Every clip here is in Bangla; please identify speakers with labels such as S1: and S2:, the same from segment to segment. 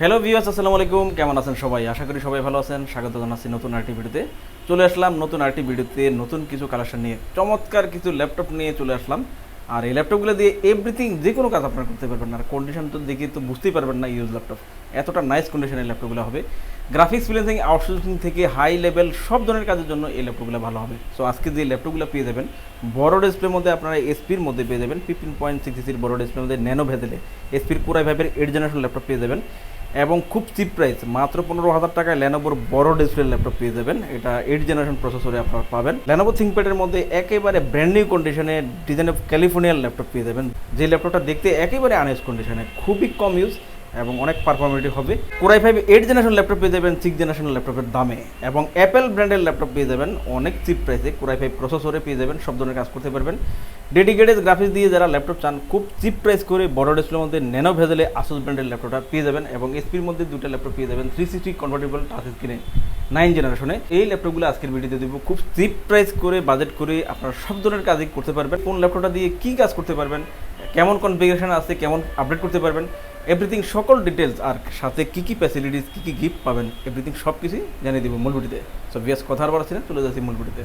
S1: হ্যালো ভিউয়ার্স আসসালামু আলাইকুম। কেমন আছেন সবাই? আশা করি সবাই ভালো আছেন। স্বাগত জানাচ্ছি নতুন আরেকটি ভিডিওতে। চলে আসলাম নতুন আরেকটি ভিডিওতে। নতুন কিছু কালেকশন নিয়ে, চমৎকার কিছু ল্যাপটপ নিয়ে চলে আসলাম। আর এই ল্যাপটপগুলো দিয়ে এভরিথিং যে কোনো কাজ আপনারা করতে পারবেন না। আর কন্ডিশন তো দেখে তো বুঝতেই পারবেন না ইউজ ল্যাপটপ এতটা নাইস কন্ডিশনের ল্যাপটপগুলো হবে। গ্রাফিক্স ফ্রিলেন্সিং আউটসোর্সিং থেকে হাই লেভেল সব ধরনের কাজের জন্য এই ল্যাপটপগুলো ভালো হবে। সো আজকে যে ল্যাপটপগুলো পেয়ে যাবেন, বড় ডিসপ্লের মধ্যে আপনারা এসপির মধ্যে পেয়ে যাবেন। ফিফটিন পয়েন্ট সিক্স সির বড় ডিসপ্লের মধ্যে ন্যানো ভেজেলে এসপির পুরাই ভাইবের এইট জেনারেশন ল্যাপটপ পেয়ে যাবেন। এবং খুব চিপ প্রাইস মাত্র পনেরো হাজার টাকায় ল্যানোভোর বড় ডিসপ্লে ল্যাপটপ পেয়ে যাবেন। এটা এইট জেনারেশন প্রসেসরে আপনারা পাবেন। লেনোভো থিঙ্কপ্যাডের মধ্যে একেবারে ব্র্যান্ড নিউ কন্ডিশনে ডিজাইন অফ ক্যালিফোর্নিয়ার ল্যাপটপ পেয়ে যাবেন। যে ল্যাপটপটা দেখতে একেবারে আনএস কন্ডিশনে খুবই কম ইউজ এবং অনেক পারফরমেটিভ হবে। Core i five eight generation laptop পেয়ে যাবেন সিক্স জেনারেশন ল্যাপটপের দামে। এবং অ্যাপেল ব্র্যান্ডের ল্যাপটপ পেয়ে যাবেন, অনেক চিপ প্রাইসে কোরাই ফাইভ প্রসেসরে পেয়ে যাবেন, সব ধরনের কাজ করতে পারবেন। ডেডিকেটেড গ্রাফিক্স দিয়ে যারা ল্যাপটপ চান, খুব চিপ প্রাইস করে বড় ডিসপ্লের মধ্যে ন্যানো ভেজেলে আসুস ব্র্যান্ডের ল্যাপটপটা পেয়ে যাবেন এবং এসপির মধ্যে দুটো ল্যাপটপ পেয়ে যাবেন থ্রি সিক্সটি কনভার্টেবল টাচ স্ক্রিনে নাইন জেনারেশনে এই ল্যাপটপগুলো আজকের ভিডিওতে দেবো। খুব চিপ প্রাইস করে বাজেট করে আপনারা সব ধরনের কাজই করতে পারবেন। কোন ল্যাপটপটা দিয়ে কী কাজ করতে পারবেন কেমন কনফিগারেশন আছে, কেমন আপডেট করতে পারবেন এভরিথিং সকল ডিটেলস আর সাথে কী কী ফ্যাসিলিটিস কী কী গিফট পাবেন এভরিথিং সব কিছুই জানিয়ে দেবো মূল ভিডিওতে। সো বিয়াস, কথা আর বলা চলে যাচ্ছি মূল ভিডিওতে।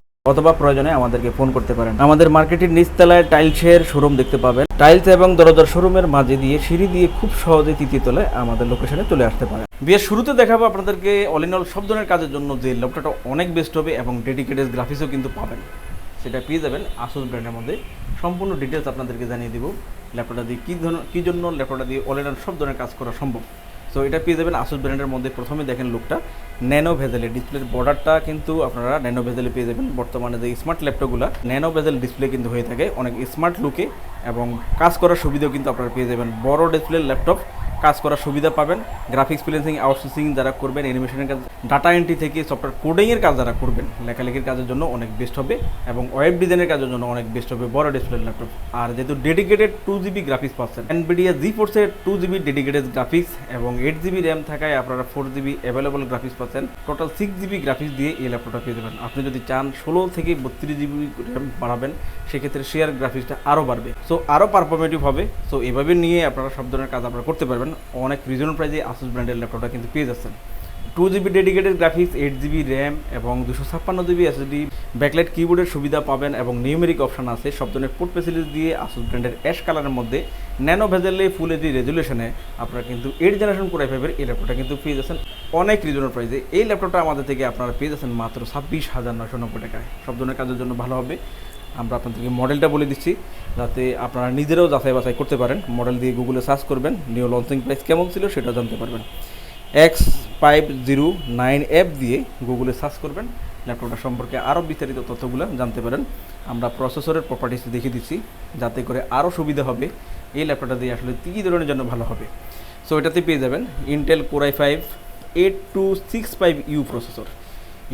S1: অথবা প্রয়োজনে আমাদেরকে ফোন করতে পারেন। আমাদের মার্কেটের নিচতলায় টাইলসের শোরুম দেখতে পাবেন। টাইলস এবং দরজার শোরুমের মাঝে দিয়ে সিঁড়ি দিয়ে খুব সহজে তৃতীয় তলায় আমাদের লোকেশনে চলে আসতে পারেন বিয়ের শুরুতে দেখাবো আপনাদেরকে অল ইন অল সব ধরনের কাজের জন্য যে ল্যাপটপটা অনেক বেস্ট হবে এবং ডেডিকেটেড গ্রাফিক্সও কিন্তু পাবেন। সেটা পেয়ে যাবেন আসুস ব্র্যান্ডের মধ্যে। সম্পূর্ণ ডিটেলস আপনাদেরকে জানিয়ে দিব ল্যাপটপটা দিয়ে কী ধরনের কী জন্য ল্যাপটপটা দিয়ে অল ইন অল সব ধরনের কাজ করা সম্ভব। সো এটা পেয়ে যাবেন আসুস ব্র্যান্ডের মধ্যে। প্রথমে দেখেন লুকটা ন্যানো ভেজেলে ডিসপ্লের বর্ডারটা কিন্তু আপনারা ন্যানো ভেজেলে পেয়ে যাবেন। বর্তমানে যে স্মার্ট ল্যাপটপগুলো ন্যানো ভেজেল ডিসপ্লে কিন্তু হয়ে থাকে। অনেক স্মার্ট লুকে এবং কাজ করার সুবিধাও কিন্তু আপনারা পেয়ে যাবেন। বড় ডিসপ্লের ল্যাপটপ কাজ করার সুবিধা পাবেন। গ্রাফিক্স ফ্রিলেন্সিং আউটসোর্সিং যারা করবেন অ্যানিমেশনের কাজ ডাটা এন্ট্রি থেকে সফটওয়্যার কোডিংয়ের কাজ যারা করবেন, লেখালেখির কাজের জন্য অনেক বেস্ট হবে এবং ওয়েব ডিজাইনের কাজের জন্য অনেক বেস্ট হবে বড় ডিসপ্লে ল্যাপটপ আর যেহেতু ডেডিকেটেড টু জিবি গ্রাফিক্স পাচ্ছেন এনবিডিয়া জি ফোর্সের টু জিবি ডেডিকেটেড গ্রাফিক্স এবং এইট জিবি র্যাম থাকায় আপনারা ফোর জিবি অ্যাভেলেবল গ্রাফিক্স পাচ্ছেন। টোটাল সিক্স জিবি গ্রাফিক্স দিয়ে এই ল্যাপটপটা পেয়ে যাবেন। আপনি যদি চান ষোলো থেকে বত্রিশ জিবি র্যাম বাড়াবেন, সেক্ষেত্রে শেয়ার গ্রাফিক্সটা আরও বাড়বে। সো আরও পারফরমেটিভ হবে। সো এভাবে নিয়ে আপনারা সব ধরনের কাজ আপনারা করতে পারবেন। অনেক রিজনেবল প্রাইসে আসুস ব্র্যান্ডের ল্যাপটপটা কিন্তু পেয়ে যাচ্ছেন। Two GB dedicated graphics eight GB RAM এবং দুশো ছাপ্পান্ন জিবি এসএসডি ব্যাকলাইট কিবোর্ডের সুবিধা পাবেন এবং নিউমেরিক অপশন আছে। সব ধরনের পোর্ট ফেসিলিটি দিয়ে আসুস ব্র্যান্ডের অ্যাশ কালারের মধ্যে ন্যানো ভেজেলে ফুল এইচডি রেজুলেশনে আপনারা কিন্তু এইট জেনারেশন কোরাই ফাইভের এই ল্যাপটপটা কিন্তু পেয়ে যাচ্ছেন। অনেক রিজনেবল প্রাইসে এই ল্যাপটপটা আমাদের থেকে আপনারা পেয়ে যাচ্ছেন মাত্র ছাব্বিশ হাজার নশো নব্বই টাকায়। সব ধরনের কাজের জন্য ভালো হবে। আমরা আপনাদেরকে মডেলটা বলে দিচ্ছি, যাতে আপনারা নিজেরাও যাচাই বাছাই করতে পারেন। মডেল দিয়ে গুগলে সার্চ করবেন, নিউ লঞ্চিং প্রাইস কেমন ছিল সেটা জানতে পারবেন। X five zero nine app দিয়ে গুগলে সার্চ করবেন, ল্যাপটপটা সম্পর্কে আরও বিস্তারিত তথ্যগুলো জানতে পারেন। আমরা প্রসেসরের প্রপার্টিস দেখিয়ে দিচ্ছি, যাতে করে আরও সুবিধা হবে। এই ল্যাপটপটা দিয়ে আসলে কী ধরনের জন্য ভালো হবে। সো এটাতে পেয়ে যাবেন Intel core i five eight two six five U processor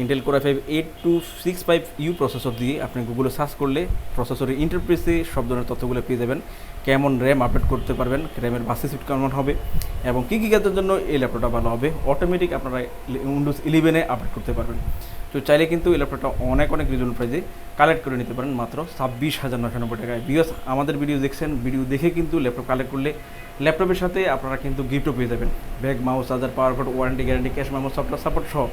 S1: Intel core five eight two six five U processor দিয়ে আপনি গুগলে সার্চ করলে প্রসেসরের ইন্টারপ্রেসে সব ধরনের তথ্যগুলো পেয়ে যাবেন। কেমন র্যাম আপডেট করতে পারবেন র্যামের বাসি সিট কেমন হবে, এবং কী কী কাজের জন্য এই ল্যাপটপটা ভালো হবে অটোমেটিক আপনারা উইন্ডোজ ইলেভেনে আপডেট করতে পারবেন। তো চাইলে কিন্তু এই ল্যাপটপটা অনেক অনেক রিজনেবল প্রাইজে কালেক্ট করে নিতে পারেন, মাত্র ছাব্বিশ হাজার নশো নব্বই টাকায়। বিকজ আমাদের ভিডিও দেখছেন ভিডিও দেখে কিন্তু ল্যাপটপ কালেক্ট করলে ল্যাপটপের সাথে আপনারা কিন্তু গিফটও পেয়ে যাবেন। Bag mouse charger power cord warranty guarantee cash mouse software support সহ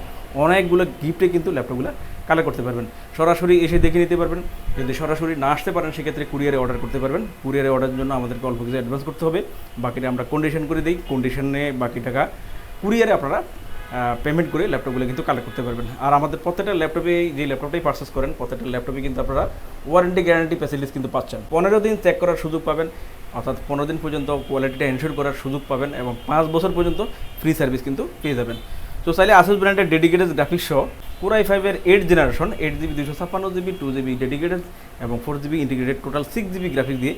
S1: অনেকগুলো গিফটে কিন্তু ল্যাপটপগুলো কালেক্ট করতে পারবেন। সরাসরি এসে দেখে নিতে পারবেন। যদি সরাসরি না আসতে পারেন, সেক্ষেত্রে কুরিয়ারে অর্ডার করতে পারবেন। কুরিয়ারে অর্ডারের জন্য আমাদেরকে অল্প কিছু অ্যাডভান্স করতে হবে। বাকিটা আমরা কন্ডিশন করে দিই। কন্ডিশনে বাকি টাকা কুরিয়ারে আপনারা পেমেন্ট করে ল্যাপটপগুলো কিন্তু কালেক্ট করতে পারবেন। আর আমাদের প্রত্যেকটা ল্যাপটপে যে ল্যাপটপটাই পারচেস করেন, প্রত্যেকটা ল্যাপটপে কিন্তু আপনারা ওয়ারেন্টি গ্যারান্টি ফ্যাসিলিটিস কিন্তু পাচ্ছেন। পনেরো দিন চেক করার সুযোগ পাবেন, অর্থাৎ পনেরো দিন পর্যন্ত কোয়ালিটিটা এনশোর করার সুযোগ পাবেন এবং পাঁচ বছর পর্যন্ত ফ্রি সার্ভিস কিন্তু পেয়ে যাবেন। তো চাইলে আসুস ব্র্যান্ডের ডেডিকেটেড গ্রাফিক্স সহ কোরাই ফাইভের এইট জেনারেশন এইট জিবি দুশো ছাপ্পান্ন জিবি টু জিবি ডেডিকেটেড এবং four GB integrated total six GB graphics দিয়ে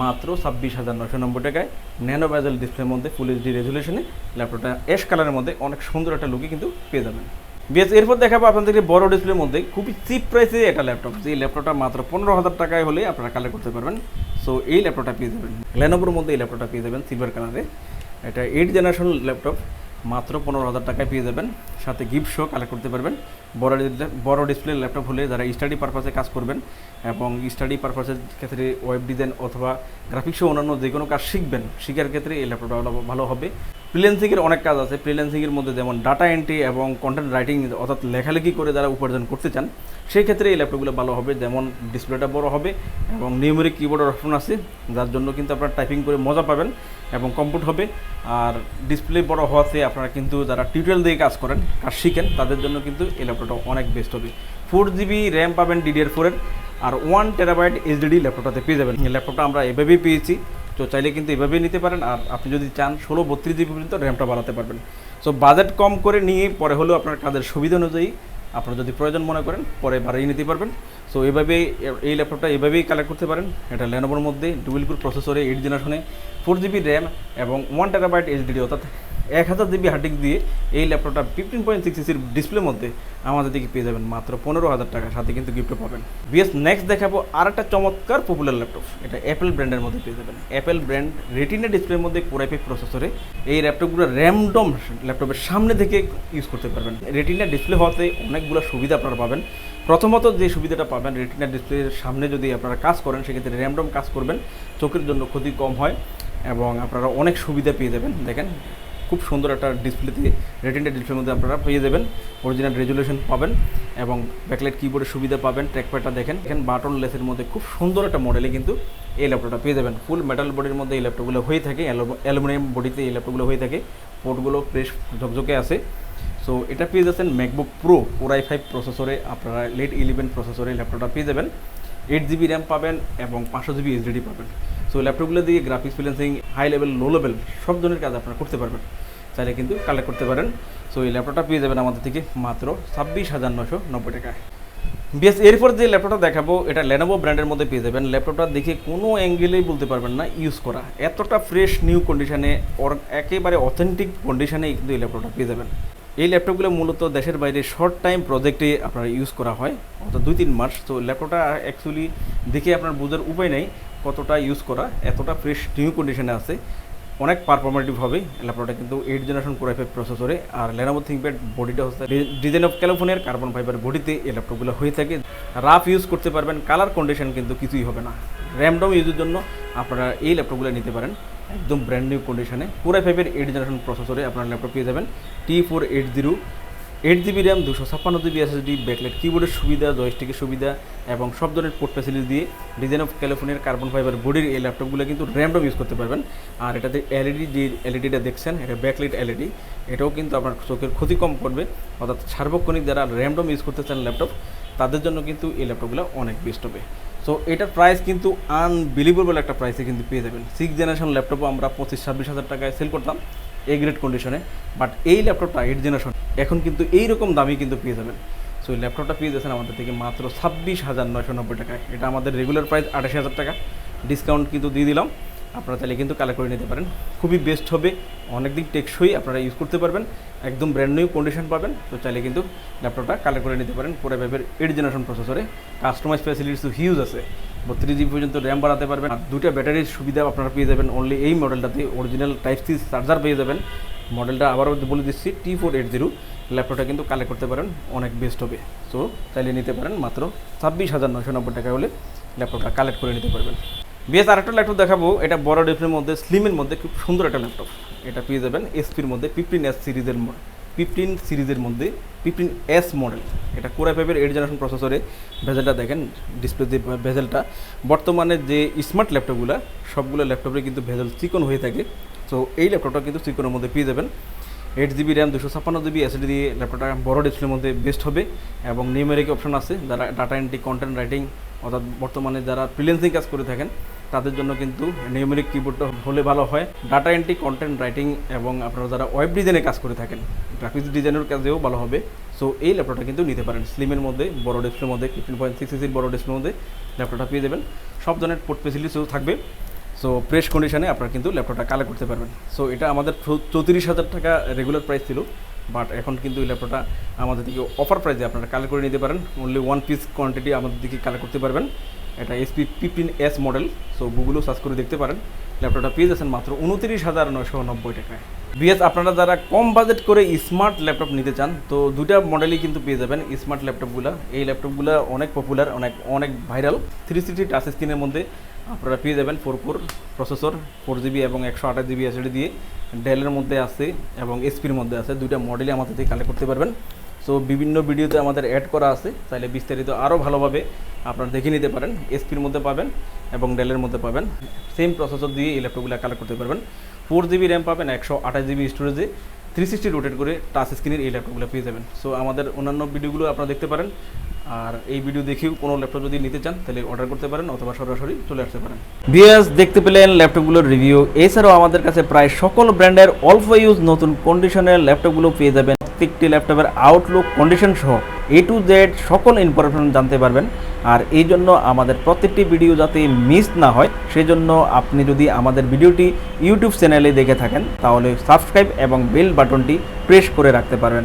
S1: মাত্র ছাব্বিশ হাজার নশো নব্বই টাকায় ন্যানো ব্যাজেল ডিসপ্লের মধ্যে ফুল এইচডি রেজুলেশনে ল্যাপটপটা অ্যাশ কালারের মধ্যে অনেক সুন্দর একটা লুকে কিন্তু পেয়ে যাবেন। বেশ এরপর দেখাবো আপনাদেরকে বড় ডিসপ্লের মধ্যে খুবই চিপ প্রাইসে একটা ল্যাপটপ যে ল্যাপটপটা মাত্র পনেরো হাজার টাকায় হলে আপনারা কালেক্ট করতে পারবেন। সো এই ল্যাপটপটা পেয়ে যাবেন। ল্যানোভোর মধ্যে এই ল্যাপটপটা পেয়ে যাবেন সিলভার কালারে এটা এইট জেনারেশন ল্যাপটপ মাত্র পনেরো হাজার টাকায় পেয়ে যাবেন। সাথে গিফট শো কালেক্ট করতে পারবেন। বড় বড় ডিসপ্লে ল্যাপটপ হলে যারা স্টাডি পারপাসে কাজ করবেন এবং স্টাডি পারপাসের ক্ষেত্রে ওয়েব ডিজাইন অথবা গ্রাফিক্সও অন্যান্য যে কোনো কাজ শিখবেন, শিখার ক্ষেত্রে এই ল্যাপটপটা ভালো হবে। ফ্রিল্যান্সিংয়ের অনেক কাজ আছে। ফ্রিল্যান্সিংয়ের মধ্যে যেমন ডাটা এন্ট্রি এবং কন্টেন্ট রাইটিং অর্থাৎ লেখালেখি করে যারা উপার্জন করতে চান, সেই ক্ষেত্রে এই ল্যাপটপগুলো ভালো হবে। যেমন ডিসপ্লেটা বড় হবে এবং নিউমেরিক কিবোর্ডের অপশন আছে, যার জন্য কিন্তু আপনারা টাইপিং করে মজা পাবেন এবং কমফোর্ট হবে। আর ডিসপ্লে বড় হওয়াতে আপনারা কিন্তু যারা টিউটোরিয়াল দিয়ে কাজ করেন, কাজ শিখেন, তাদের জন্য কিন্তু এই ল্যাপটপটা অনেক বেস্ট হবে। ফোর জিবি র্যাম পাবেন ডিডিআর ফোরের আর ওয়ান টেরাবাইট এইচডিডি ল্যাপটপটাতে পেয়ে যাবেন। ল্যাপটপটা আমরা এভাবেই পেয়েছি। তো চাইলে কিন্তু এভাবেই নিতে পারেন। আর আপনি যদি চান, ষোলো বত্রিশ জিবি পর্যন্ত র্যামটা বাড়াতে পারবেন। সো বাজেট কম করে নিয়ে পরে হলেও আপনার কাজের সুবিধা অনুযায়ী আপনার যদি প্রয়োজন মনে করেন, পরে বাড়িয়ে নিতে পারবেন। সো এভাবেই, এই ল্যাপটপটা এভাবেই কালেক্ট করতে পারেন। এটা ল্যানোভোর মধ্যে ডুয়েল কোর প্রসেসরে এইট জেনারেশনে ফোর জিবি র্যাম এবং ওয়ান টেরাবাইট এইচডিডি অর্থাৎ এক হাজার জিবি হার্ড ডিস্ক দিয়ে এই ল্যাপটপটা ফিফটিন পয়েন্ট সিক্স সিসির ডিসপ্লের মধ্যে আমাদের দিকে পেয়ে যাবেন মাত্র পনেরো হাজার টাকা সাথে কিন্তু গিফটও পাবেন। বিএস নেক্সট দেখাবো আর একটা চমৎকার পপুলার ল্যাপটপ এটা অ্যাপেল ব্র্যান্ডের মধ্যে পেয়ে যাবেন। অ্যাপেল ব্র্যান্ড রেটিনা ডিসপ্লের মধ্যে কোরাইপি প্রসেসরে এই ল্যাপটপগুলো র্যামডম ল্যাপটপের সামনে থেকে ইউজ করতে পারবেন। রেটিনা ডিসপ্লে হওয়াতে অনেকগুলো সুবিধা আপনারা পাবেন। প্রথমত যে সুবিধাটা পাবেন রেটিনা ডিসপ্লের সামনে যদি আপনারা কাজ করেন, সেক্ষেত্রে র্যামডম কাজ করবেন, চোখের জন্য ক্ষতি কম হয় এবং আপনারা অনেক সুবিধা পেয়ে যাবেন। দেখেন খুব সুন্দর একটা ডিসপ্লেতে রেটিনা ডিসপ্লের মধ্যে আপনারা পেয়ে যাবেন। অরিজিনাল রেজুলেশন পাবেন এবং ব্যাকলাইট কিবোর্ডের সুবিধা পাবেন ট্র্যাকপ্যাডটা দেখেন। এখানে বাটন লেসের মধ্যে খুব সুন্দর একটা মডেলে কিন্তু এই ল্যাপটপটা পেয়ে যাবেন। ফুল মেটাল বডির মধ্যে এই ল্যাপটপগুলো হয়ে থাকে অ্যালুমিনিয়াম বডিতে এই ল্যাপটপগুলো হয়ে থাকে। পোর্টগুলো বেশ ঝকঝকে আছে। সো এটা পেয়ে যাচ্ছেন MacBook Pro four i five প্রসেসরে আপনারা লেট ইলেভেন প্রসেসরে ল্যাপটপটা পেয়ে যাবেন। এইট জিবি র্যাম পাবেন এবং পাঁচশো জিবি এইচডিডি পাবেন। সো ল্যাপটপগুলো দিয়ে graphics freelancing high level low level সব ধরনের কাজ আপনারা করতে পারবেন। চাইলে কিন্তু কালেক্ট করতে পারেন। সো এই ল্যাপটপটা পেয়ে যাবেন আমাদের থেকে মাত্র ছাব্বিশ হাজার নশো নব্বই টাকায়। বেশ এরপর যে ল্যাপটপটা দেখাবো, এটা লেনোভো ব্র্যান্ডের মধ্যে পেয়ে যাবেন। ল্যাপটপটা দেখে কোনো অ্যাঙ্গেলেই বলতে পারবেন না ইউজ করা। এতটা ফ্রেশ নিউ কন্ডিশনে ওর একেবারে অথেন্টিক কন্ডিশনে কিন্তু এই ল্যাপটপটা পেয়ে যাবেন। এই ল্যাপটপগুলো মূলত দেশের বাইরে শর্ট টাইম প্রজেক্টে আপনারা ইউজ করা হয়, অর্থাৎ দুই তিন মাস। তো ল্যাপটপটা অ্যাকচুয়ালি দেখে আপনার বোঝার উপায় নেই। কতটা ইউজ করা, এতটা ফ্রেশ নিউ কন্ডিশনে আছে, অনেক পারফরমেটিভ হবে ল্যাপটপটা কিন্তু এইট জেনারেশন কোর এফ প্রসেসরে আর লেনোভো থিঙ্কপ্যাড বডিটা হচ্ছে ডিজাইন অফ ক্যালিফোর্নিয়ার কার্বন ফাইবার বডিতে এই ল্যাপটপগুলো হয়ে থাকে। রাফ ইউজ করতে পারবেন কালার কন্ডিশন কিন্তু কিছুই হবে না। র্যামডম ইউজের জন্য আপনারা এই ল্যাপটপগুলো নিতে পারেন, একদম ব্র্যান্ড নিউ কন্ডিশনে কোর এর এইট জেনারেশন প্রসেসরে আপনার ল্যাপটপ পেয়ে যাবেন T four eight zero eight GB RAM, দুশো ছাপ্পান্ন জিবি এসএসডি ব্যাকলেট কিবোর্ডের সুবিধা জয়স্টিকের সুবিধা এবং সব ধরনের পোর্ট ফ্যাসিলিটি দিয়ে ডিজাইন অফ ক্যালিফোর্নিয়ার কার্বন ফাইবার বডির এই ল্যাপটপগুলো কিন্তু র্যামডম ইউজ করতে পারবেন। আর এটাতে এলইডি যে এলইডিটা দেখছেন, এটা ব্যাকলেট এলইডি এটাও কিন্তু আপনার চোখের ক্ষতি কম করবে। অর্থাৎ সার্বক্ষণিক যারা র্যামডম ইউজ করতে চান ল্যাপটপ তাদের জন্য কিন্তু এই ল্যাপটপগুলো অনেক বেস্ট হবে। সো এটার প্রাইস কিন্তু আনবিলিভেবল একটা প্রাইসে কিন্তু পেয়ে যাবেন। সিক্স জেনারেশন ল্যাপটপও আমরা পঁচিশ, ছাব্বিশ হাজার টাকায় সেল করতাম। এ গ্রেড কন্ডিশনে বাট এই ল্যাপটপটা এইট জেনারেশন এখন কিন্তু এই রকম দামই কিন্তু পেয়ে যাবেন। সো এই ল্যাপটপটা পেয়ে যাচ্ছেন আমাদের থেকে মাত্র ছাব্বিশ হাজার নয়শো নব্বই টাকায় এটা আমাদের রেগুলার প্রাইস আঠাশ হাজার টাকা। ডিসকাউন্ট কিন্তু দিয়ে দিলাম। আপনারা চাইলে কিন্তু কালেক্ট করে নিতে পারেন। খুবই বেস্ট হবে। অনেক দিন টেকসই আপনারা ইউজ করতে পারবেন। একদম ব্র্যান্ড নিউ কন্ডিশন পাবেন। তো চাইলে কিন্তু ল্যাপটপটা কালেক্ট করে নিতে পারেন। পুরো ভেবের এইট জেনারেশন প্রসেসরে কাস্টমাইজ ফ্যাসিলিটিস হিউজ আছে। বত্রিশ জিবি পর্যন্ত র্যাম বাড়াতে পারবেন। আর দুটা ব্যাটারির সুবিধা আপনারা পেয়ে যাবেন অনলি এই মডেলটাতে অরিজিনাল টাইপ সি চার্জার পেয়ে যাবেন। মডেলটা আবারও বলে দিচ্ছি টি ফোর এইট জিরো ল্যাপটপটা কিন্তু কালেক্ট করতে পারেন, অনেক বেস্ট হবে। সো চাইলে নিতে পারেন মাত্র ছাব্বিশ হাজার নশো নব্বই টাকা হলে ল্যাপটপটা কালেক্ট করে নিতে পারবেন। বেশ, আরেকটা ল্যাপটপ দেখাবো। এটা বড় ডিসপ্লের মধ্যে স্লিমের মধ্যে, খুব সুন্দর একটা ল্যাপটপ এটা পেয়ে যাবেন এসপির মধ্যে ফিফটিন এস সিরিজের ফিফটিন সিরিজের মধ্যে ফিফটিন এস মডেল এটা কোরা ফাইভের এইট জেনারেশন প্রসেসরে ভেজেলটা দেখেন ডিসপ্লে যে ভেজেলটা। বর্তমানে যে স্মার্ট ল্যাপটপগুলো সবগুলো ল্যাপটপে কিন্তু ভেজেল চিকন হয়ে থাকে। সো এই ল্যাপটপটা কিন্তু চিকনের মধ্যে পেয়ে যাবেন। এইট জিবি র্যাম দুশো ছাপ্পান্ন জিবি এসডি দিয়ে ল্যাপটপটা বড় ডিসপ্লের মধ্যে বেস্ট হবে। এবং নিউমেরিক অপশন আছে, যারা ডাটা এন্ট্রি কন্টেন্ট রাইটিং অর্থাৎ বর্তমানে যারা ফ্রিল্যান্সিং কাজ করে থাকেন তাদের জন্য কিন্তু নিউমেরিক কিবোর্ডটা হলে ভালো হয়। ডাটা এন্ট্রি কন্টেন্ট রাইটিং এবং আপনারা যারা ওয়েব ডিজাইনে কাজ করে থাকেন গ্রাফিক্স ডিজাইনের কাজেও ভালো হবে। সো এই ল্যাপটপটা কিন্তু নিতে পারেন। স্লিমের মধ্যে, বড় ডিসপ্লের মধ্যে ফিফটিন পয়েন্ট সিক্স সিসির বড় ডিসপ্লের মধ্যে ল্যাপটপটা পেয়ে যাবেন। সব ধরনের পোর্ট ফেসিলিটিসও থাকবে। সো প্রেস কন্ডিশনে আপনারা কিন্তু ল্যাপটপটা কালেক্ট করতে পারবেন। সো এটা আমাদের চৌত্রিশ হাজার টাকা রেগুলার প্রাইস ছিল। বাট এখন কিন্তু এই ল্যাপটপটা আমাদের থেকে অফার প্রাইসে আপনারা কালেক্ট করে নিতে পারেন। অনলি ওয়ান পিস কোয়ান্টিটি আমাদের দিকে কালেক্ট করতে পারবেন। এটা SP fifteen S model so গুগলও search করে দেখতে পারেন। ল্যাপটপটা পেয়ে যাচ্ছেন মাত্র উনত্রিশ হাজার নয়শো নব্বই টাকায়। বিএস, আপনারা যারা কম বাজেট করে স্মার্ট ল্যাপটপ নিতে চান, তো দুটা মডেলই কিন্তু পেয়ে যাবেন স্মার্ট ল্যাপটপগুলো এই ল্যাপটপগুলো অনেক পপুলার অনেক অনেক ভাইরাল থ্রি সিক্সটি টাচ স্ক্রিনের মধ্যে আপনারা পেয়ে যাবেন four core processor four GB এবং একশো আঠাশ জিবি এসএডি দিয়ে। ডেলের মধ্যে আছে এবং এসপির মধ্যে আছে। দুইটা মডেলই আমাদের থেকে কালেক্ট করতে পারবেন। সো বিভিন্ন ভিডিওতে আমাদের অ্যাড করা আছে। তাহলে বিস্তারিত আরও ভালোভাবে আপনারা দেখে নিতে পারেন এসপির মধ্যে পাবেন এবং ডেলের মধ্যে পাবেন। সেম প্রসেসর দিয়ে এই ল্যাপটপগুলো কালেক্ট করতে পারবেন। ফোর জিবি র্যাম পাবেন, একশো আঠাশ জিবি স্টোরেজে থ্রি সিক্সটি রোটেট করে টাচ স্ক্রিনের এই ল্যাপটপগুলো পেয়ে যাবেন। সো আমাদের অন্যান্য ভিডিওগুলো আপনারা দেখতে পারেন। আর এই ভিডিও দেখেও কোনো ল্যাপটপ যদি নিতে চান, তাহলে অর্ডার করতে পারেন অথবা সরাসরি চলে আসতে পারেন। বিএস দেখতে পেলেন ল্যাপটপগুলোর রিভিউ এছাড়াও আমাদের কাছে প্রায় সকল ব্র্যান্ডের অল্প ইউজ নতুন কন্ডিশনের ল্যাপটপগুলো পেয়ে যাবেন। প্রত্যেকটি ল্যাপটপের আউটলুক কন্ডিশন সহ এ টু জেড সকল ইনফরমেশন জানতে পারবেন। আর এই জন্য আমাদের প্রত্যেকটি ভিডিও যাতে মিস না হয়, সেজন্য আপনি যদি আমাদের ভিডিওটি ইউটিউব চ্যানেলে দেখে থাকেন, তাহলে সাবস্ক্রাইব এবং বেল বাটনটি প্রেস করে রাখতে পারবেন।